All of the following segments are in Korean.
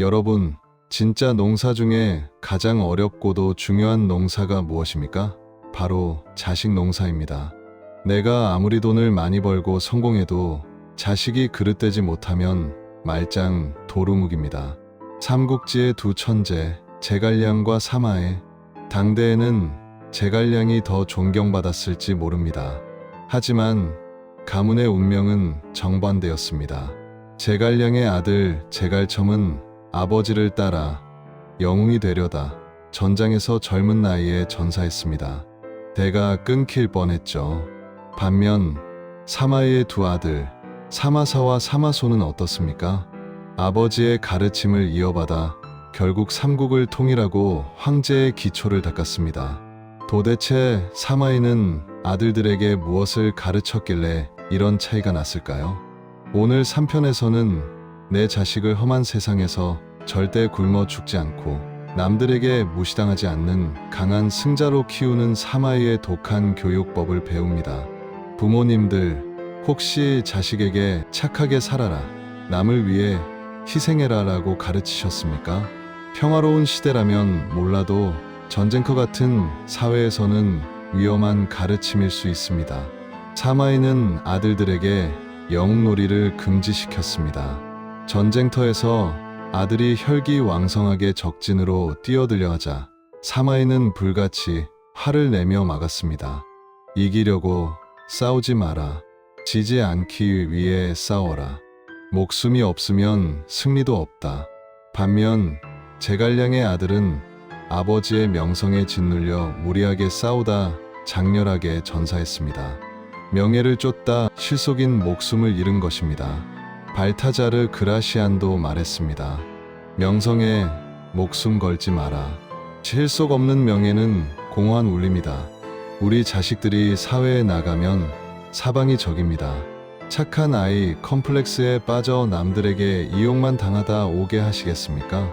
여러분, 진짜 농사 중에 가장 어렵고도 중요한 농사가 무엇입니까? 바로 자식 농사입니다. 내가 아무리 돈을 많이 벌고 성공해도 자식이 그릇되지 못하면 말짱 도루묵입니다. 삼국지의 두 천재, 제갈량과 사마에 당대에는 제갈량이 더 존경받았을지 모릅니다. 하지만 가문의 운명은 정반대였습니다. 제갈량의 아들 제갈첨은 아버지를 따라 영웅이 되려다 전장에서 젊은 나이에 전사했습니다. 대가 끊길 뻔했죠. 반면 사마이의 두 아들 사마사와 사마소는 어떻습니까? 아버지의 가르침을 이어받아 결국 삼국을 통일하고 황제의 기초를 닦았습니다. 도대체 사마이는 아들들에게 무엇을 가르쳤길래 이런 차이가 났을까요? 오늘 3편에서는 내 자식을 험한 세상에서 절대 굶어 죽지 않고 남들에게 무시당하지 않는 강한 승자로 키우는 사마이의 독한 교육법을 배웁니다. 부모님들, 혹시 자식에게 착하게 살아라, 남을 위해 희생해라 라고 가르치셨습니까? 평화로운 시대라면 몰라도 전쟁터 같은 사회에서는 위험한 가르침일 수 있습니다. 사마이는 아들들에게 영웅놀이를 금지시켰습니다. 전쟁터에서 아들이 혈기왕성하게 적진으로 뛰어들려 하자 사마이는 불같이 화를 내며 막았습니다. 이기려고 싸우지 마라. 지지 않기 위해 싸워라. 목숨이 없으면 승리도 없다. 반면 제갈량의 아들은 아버지의 명성에 짓눌려 무리하게 싸우다 장렬하게 전사했습니다. 명예를 쫓다 실속인 목숨을 잃은 것입니다. 발타자르 그라시안도 말했습니다. 명성에 목숨 걸지 마라. 실속 없는 명예는 공허한 울림이다. 우리 자식들이 사회에 나가면 사방이 적입니다. 착한 아이 컴플렉스에 빠져 남들에게 이용만 당하다 오게 하시겠습니까?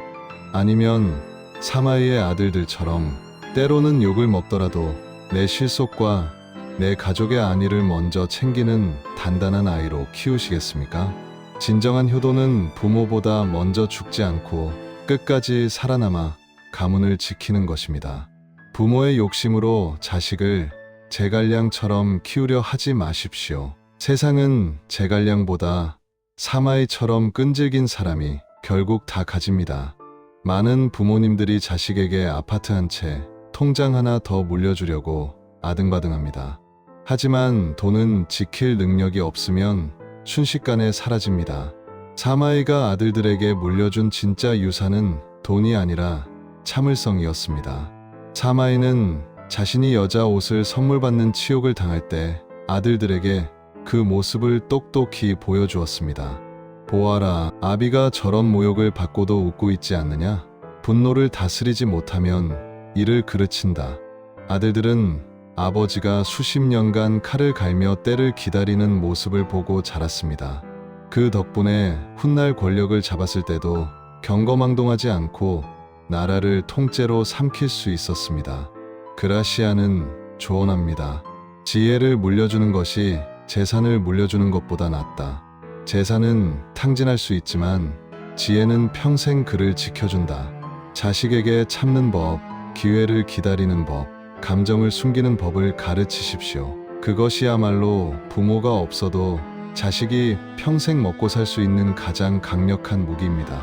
아니면 사마이의 아들들처럼 때로는 욕을 먹더라도 내 실속과 내 가족의 안위를 먼저 챙기는 단단한 아이로 키우시겠습니까? 진정한 효도는 부모보다 먼저 죽지 않고 끝까지 살아남아 가문을 지키는 것입니다. 부모의 욕심으로 자식을 제갈량처럼 키우려 하지 마십시오. 세상은 제갈량보다 사마이처럼 끈질긴 사람이 결국 다 가집니다. 많은 부모님들이 자식에게 아파트 한 채, 통장 하나 더 물려주려고 아등바등합니다. 하지만 돈은 지킬 능력이 없으면 순식간에 사라집니다. 사마이가 아들들에게 물려준 진짜 유산은 돈이 아니라 참을성이었습니다. 사마이는 자신이 여자 옷을 선물 받는 치욕을 당할 때 아들들에게 그 모습을 똑똑히 보여주었습니다. 보아라, 아비가 저런 모욕을 받고도 웃고 있지 않느냐? 분노를 다스리지 못하면 이를 그르친다. 아들들은 아버지가 수십 년간 칼을 갈며 때를 기다리는 모습을 보고 자랐습니다. 그 덕분에 훗날 권력을 잡았을 때도 경거망동하지 않고 나라를 통째로 삼킬 수 있었습니다. 그라시아는 조언합니다. 지혜를 물려주는 것이 재산을 물려주는 것보다 낫다. 재산은 탕진할 수 있지만 지혜는 평생 그를 지켜준다. 자식에게 참는 법, 기회를 기다리는 법, 감정을 숨기는 법을 가르치십시오. 그것이야말로 부모가 없어도 자식이 평생 먹고 살 수 있는 가장 강력한 무기입니다.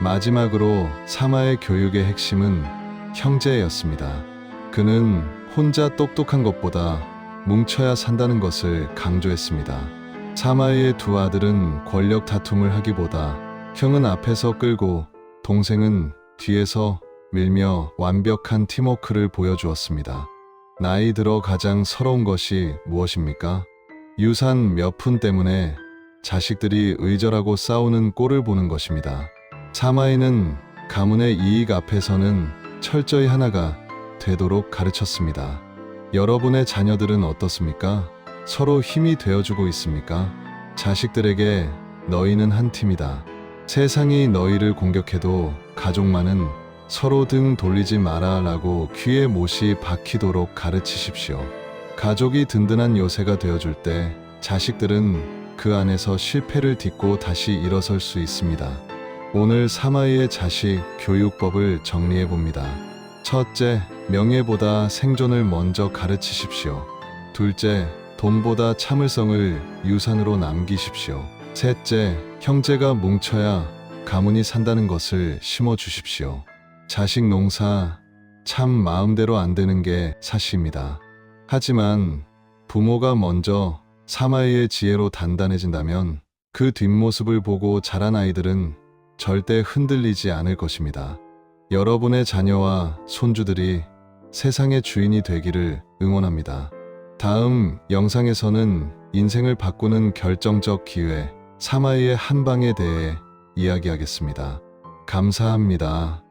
마지막으로 사마의 교육의 핵심은 형제였습니다. 그는 혼자 똑똑한 것보다 뭉쳐야 산다는 것을 강조했습니다. 사마이의 두 아들은 권력 다툼을 하기보다 형은 앞에서 끌고 동생은 뒤에서 밀며 완벽한 팀워크를 보여주었습니다. 나이 들어 가장 서러운 것이 무엇입니까? 유산 몇 푼 때문에 자식들이 의절하고 싸우는 꼴을 보는 것입니다. 사마이는 가문의 이익 앞에서는 철저히 하나가 되도록 가르쳤습니다. 여러분의 자녀들은 어떻습니까? 서로 힘이 되어주고 있습니까? 자식들에게 너희는 한 팀이다. 세상이 너희를 공격해도 가족만은 서로 등 돌리지 마라 라고 귀에 못이 박히도록 가르치십시오. 가족이 든든한 요새가 되어줄 때 자식들은 그 안에서 실패를 딛고 다시 일어설 수 있습니다. 오늘 사마이의 자식 교육법을 정리해 봅니다. 첫째, 명예보다 생존을 먼저 가르치십시오. 둘째, 돈보다 참을성을 유산으로 남기십시오. 셋째, 형제가 뭉쳐야 가문이 산다는 것을 심어 주십시오. 자식 농사 참 마음대로 안 되는 게 사실입니다. 하지만 부모가 먼저 사마이의 지혜로 단단해진다면 그 뒷모습을 보고 자란 아이들은 절대 흔들리지 않을 것입니다. 여러분의 자녀와 손주들이 세상의 주인이 되기를 응원합니다. 다음 영상에서는 인생을 바꾸는 결정적 기회, 사마이의 한 방에 대해 이야기하겠습니다. 감사합니다.